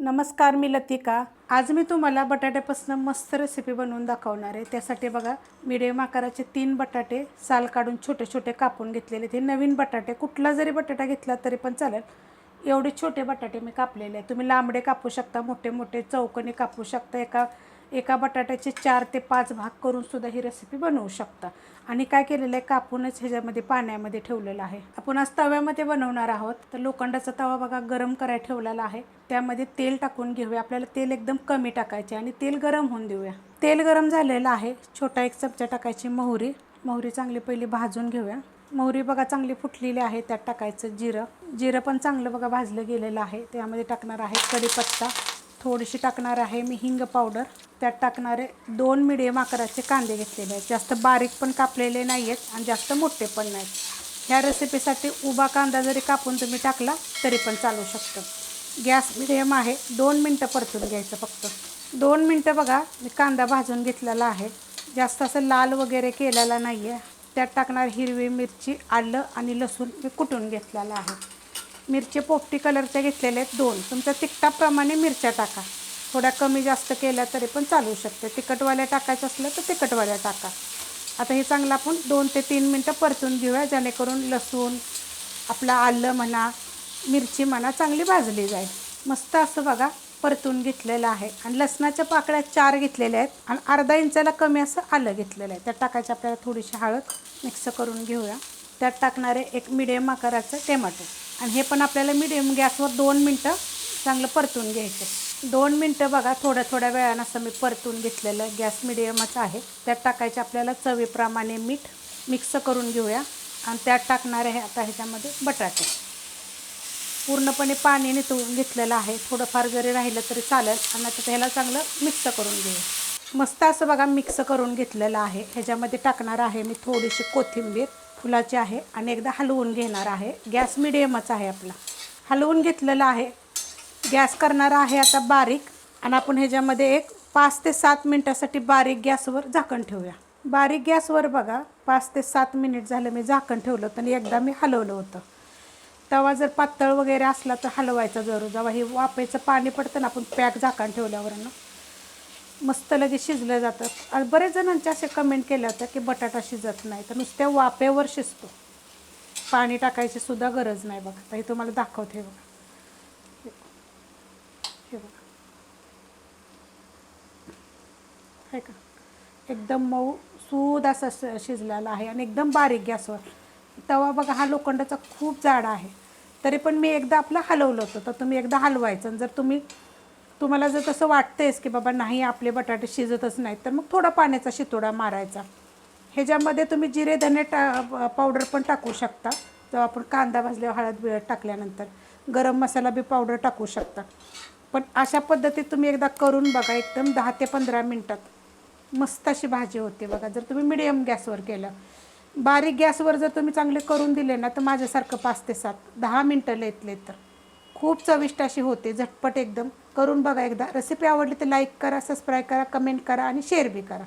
नमस्कार मी लतिका. आज मी तुम्हाला बटाट्यापासून मस्त रेसिपी बनवून दाखवणार आहे. त्यासाठी बघा मिडियम आकाराचे तीन बटाटे साल काढून छोटे छोटे कापून घेतलेले ते नवीन बटाटे कुठला जरी बटाटा घेतला तरी पण चालेल. एवढे छोटे बटाटे मी कापलेले आहे तुम्ही लांबडे कापू शकता मोठे मोठे चौकणी कापू शकता एका एका बटाट्याचे चार ते पाच भाग करून सुद्धा ही रेसिपी बनवू शकता. आणि काय केलेलं आहे कापूनच ह्याच्यामध्ये पाण्यामध्ये ठेवलेलं आहे. आपण आज तव्यामध्ये बनवणार आहोत. तर लोखंडाचा तवा बघा गरम करायला ठेवलेला आहे. त्यामध्ये तेल टाकून घेऊया. आपल्याला तेल एकदम कमी टाकायचे आणि तेल गरम होऊन देऊया. तेल गरम झालेलं आहे. छोटा एक चमचा टाकायची मोहरी. मोहरी चांगली पहिली भाजून घेऊया. मोहरी बघा चांगली फुटलेली आहे. त्यात टाकायचं जिरं. जिरं पण चांगलं बघा भाजलं गेलेलं आहे. त्यामध्ये टाकणार आहे कढीपत्ता. थोडीशी टाकणार आहे मी हिंग पावडर. त्यात टाकणारे दोन मिडियम आकाराचे कांदे घेतलेले आहेत. जास्त बारीक पण कापलेले नाही आहेत आणि जास्त मोठे पण नाहीत. ह्या रेसिपीसाठी उभा कांदा जरी कापून तुम्ही टाकला तरी पण चालू शकतं. गॅस मिडियम आहे. दोन मिनटं परतून घ्यायचं फक्त. दोन मिनटं बघा मी कांदा भाजून घेतलेला आहे. जास्त असं लाल वगैरे केलेला नाही आहे त्यात टाकणार हिरवी मिरची आलं आणि लसूण मी कुटून घेतलेला आहे. मिरची पोपटी कलरच्या घेतलेल्या आहेत दोन. तुमच्या तिखटाप्रमाणे मिरच्या टाका. थोड्या कमी जास्त केल्या तरी पण चालू शकते. तिखटवाल्या टाकायचं असलं तर तिखटवाल्या टाका. आता हे चांगलं आपण दोन ते तीन मिनटं परतून घेऊया जेणेकरून लसूण आपलं आलं म्हणा मिरची म्हणा चांगली भाजली जाईल. मस्त असं बघा परतून घेतलेलं आहे. आणि लसणाच्या पाकळ्या चार घेतलेल्या आहेत आणि अर्धा इंचाला कमी असं आलं घेतलेलं आहे. त्यात टाकायची आपल्याला थोडीशी हळद मिक्स करून घेऊया. त्यात टाकणारे एक मिडियम आकाराचं टोमॅटो आणि हे पण आपल्याला मिडियम गॅसवर दोन मिनटं चांगलं परतून घ्यायचं दोन मिनटं बघा थोड्या थोड्या वेळानं असं मी परतून घेतलेलं गॅस मिडियमच आहे. त्यात टाकायचे आपल्याला चवीप्रमाणे मीठ मिक्स करून घेऊया. आणि त्यात टाकणारे हे आता ह्याच्यामध्ये बटाटे. पूर्णपणे पाणी नितळून घेतलेलं आहे. थोडंफार जरी राहिलं तरी चालेल. आणि आता ह्याला चांगलं मिक्स करून घेऊया. मस्त असं बघा मिक्स करून घेतलेलं आहे. ह्याच्यामध्ये टाकणार आहे मी थोडीशी कोथिंबीर. फुलाची आहे आणि एकदा हलवून घेणार आहे. गॅस मिडियमच आहे आपला. हलवून घेतलेलं आहे. गॅस करणार आहे आता बारीक. आणि आपण ह्याच्यामध्ये एक पाच ते सात मिनटासाठी बारीक गॅसवर झाकण ठेवूया. बारीक गॅसवर बघा पाच ते सात मिनिट झालं मी झाकण ठेवलं होतं आणि एकदा मी हलवलं होतं. तवा जर पातळ वगैरे असला तर हलवायचा जरूर. जेव्हा हे वाफेचं पाणी पडतं ना आपण पॅक झाकण ठेवल्यावरनं मस्त लगेच शिजलं जातं. आणि बरेच जणांचे असे कमेंट केले होतं की बटाटा शिजत नाही. तर नुसत्या वाफेवर शिजतो. पाणी टाकायची सुद्धा गरज नाही बघा. तर हे तुम्हाला दाखवते बघा. हे बघा. आहे का? एकदम मऊ सूद असा श- शिजलेला आहे आणि एकदम बारीक गॅसवर तवा बघा हा लोखंडाचा खूप जाड आहे. तरी पण मी एकदा आपलं हलवलं होतं. तर तुम्ही एकदा हलवायचं आणि जर तुम्ही तुम्हाला जर तसं वाटतेस की बाबा नाही आपले बटाटे शिजतच नाहीत तर मग थोडा पाण्याचा शितोडा मारायचा. ह्याच्यामध्ये तुम्ही जिरे धने टा पावडर पण टाकू शकता. जेव्हा आपण कांदा भाजल्यावर हळद बिळद टाकल्यानंतर गरम मसाला बी पावडर टाकू शकता. पण अशा पद्धतीत तुम्ही एकदा करून बघा एकदम दहा ते पंधरा मिनटात. मस्त अशी भाजी होते बघा जर तुम्ही मिडियम गॅसवर केलं. बारीक गॅसवर जर तुम्ही चांगले करून दिले ना तर माझ्यासारखं पाच ते सात दहा मिनटं लेतले तर. खूप चविष्ट अशी होते झटपट एकदम. करून बघा एकदा. रेसिपी आवडली तर लाईक करा सबस्क्राईब करा कमेंट करा आणि शेअर बी करा.